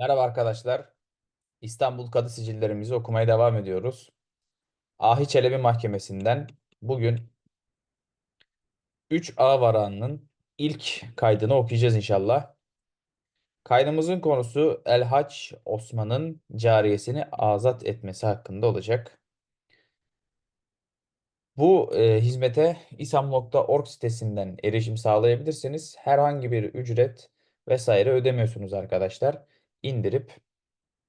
Merhaba arkadaşlar. İstanbul Kadı Sicillerimizi okumaya devam ediyoruz. Ahi Çelebi Mahkemesi'nden bugün 3A varağının ilk kaydını okuyacağız inşallah. Kaydımızın konusu Elhaç Osman'ın cariyesini azat etmesi hakkında olacak. Bu e, hizmete isam.org sitesinden erişim sağlayabilirsiniz. Herhangi bir ücret vesaire ödemiyorsunuz arkadaşlar. İndirip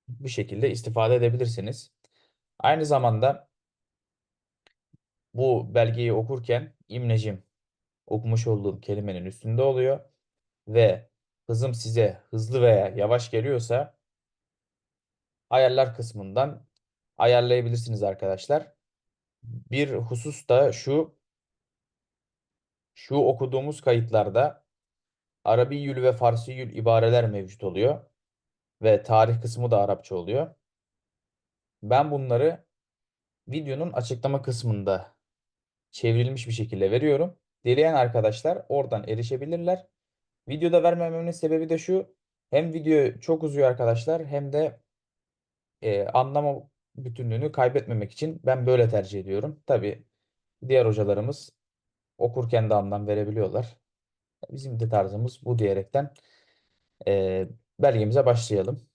bu şekilde istifade edebilirsiniz. Aynı zamanda bu belgeyi okurken imlecim okumuş olduğum kelimenin üstünde oluyor ve hızım size hızlı veya yavaş geliyorsa ayarlar kısmından ayarlayabilirsiniz arkadaşlar. Bir husus da şu şu okuduğumuz kayıtlarda Arabiyül ve Farsiyül ibareler mevcut oluyor ve tarih kısmı da Arapça oluyor. Ben bunları videonun açıklama kısmında çevrilmiş bir şekilde veriyorum. Dileyen arkadaşlar oradan erişebilirler. Videoda vermememin sebebi de şu. Hem video çok uzuyor arkadaşlar hem de e, anlama bütünlüğünü kaybetmemek için ben böyle tercih ediyorum. Tabii diğer hocalarımız okurken de anlam verebiliyorlar. Bizim de tarzımız bu diyerekten e, belgemize başlayalım.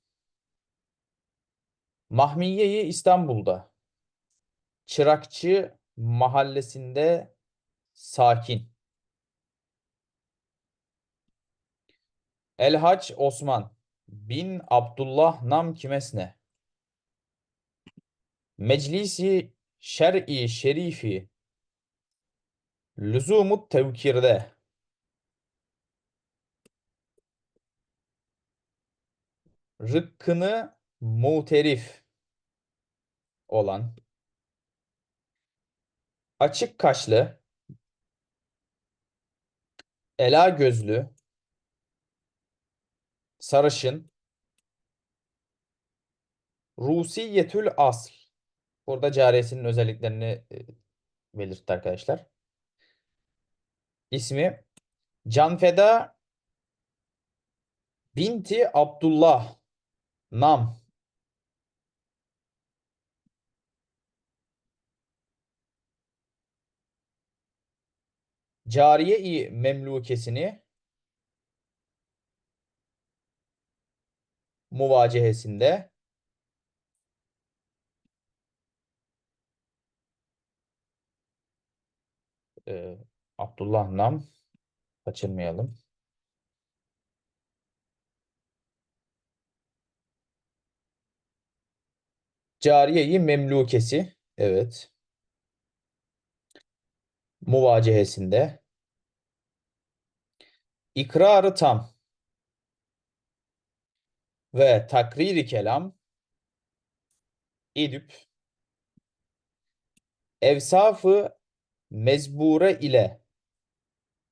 Mahmiye-i İstanbul'da Çırakçı mahallesinde sakin. Elhaç Osman bin Abdullah nam kimesne. Meclisi şer'i şerifi lüzumut tevkirde rıkkını muterif olan açık kaşlı ela gözlü sarışın Rusiyetül asl burada cariyesinin özelliklerini e, belirtti arkadaşlar. İsmi Canfeda binti Abdullah Nam Cariye-i memlukesini muvacehesinde e, Abdullah Nam kaçırmayalım. Cariye-i memlukesi evet. Muvacehesinde. İkrarı tam. Ve takriri kelam. Edip evsafı mezbure ile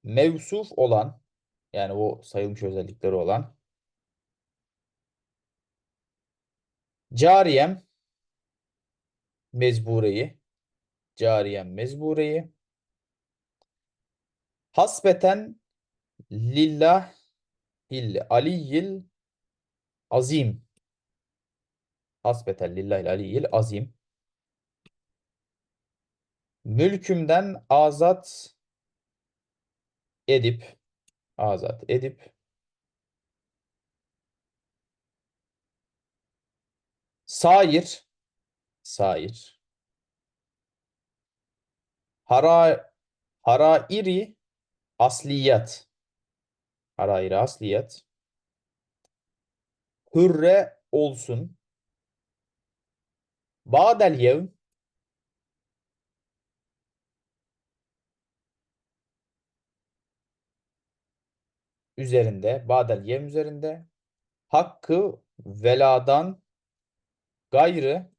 mevsuf olan yani o sayılmış özellikleri olan cariyem mezbureyi cariyem mezbureyi hasbeten lillah il aliyyil azim. Hasbeten lillahil aliyyil azim. Mülkümden azat edip azat edip. Sair sair. Hara harairi asliyat. Harairi asliyat. Hürre olsun. Ba'del yevm. Üzerinde, Ba'del yevm üzerinde. Hakkı veladan gayrı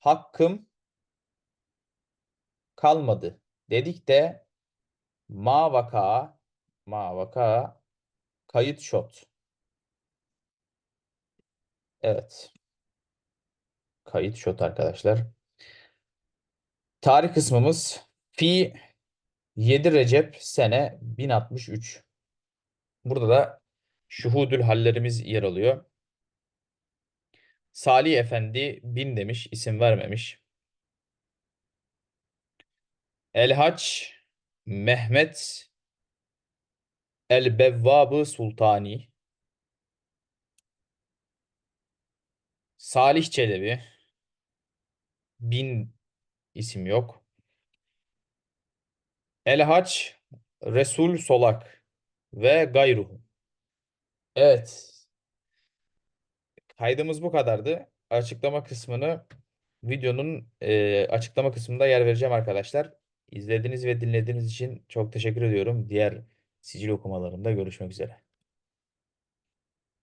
hakkım kalmadı dedik de ma vaka ma vaka kayıt şot. Evet. Kayıt şot arkadaşlar. Tarih kısmımız fi 7 Recep sene 1063. Burada da Şuhudül hallerimiz yer alıyor. Salih Efendi bin demiş, isim vermemiş. Elhaç Mehmet El-Bevvabı Sultani. Salih Çelebi. Bin isim yok. Elhaç Resul Solak ve gayruhu. Evet. Kaydımız bu kadardı. Açıklama kısmını videonun e, açıklama kısmında yer vereceğim arkadaşlar. İzlediğiniz ve dinlediğiniz için çok teşekkür ediyorum. Diğer sicil okumalarında görüşmek üzere.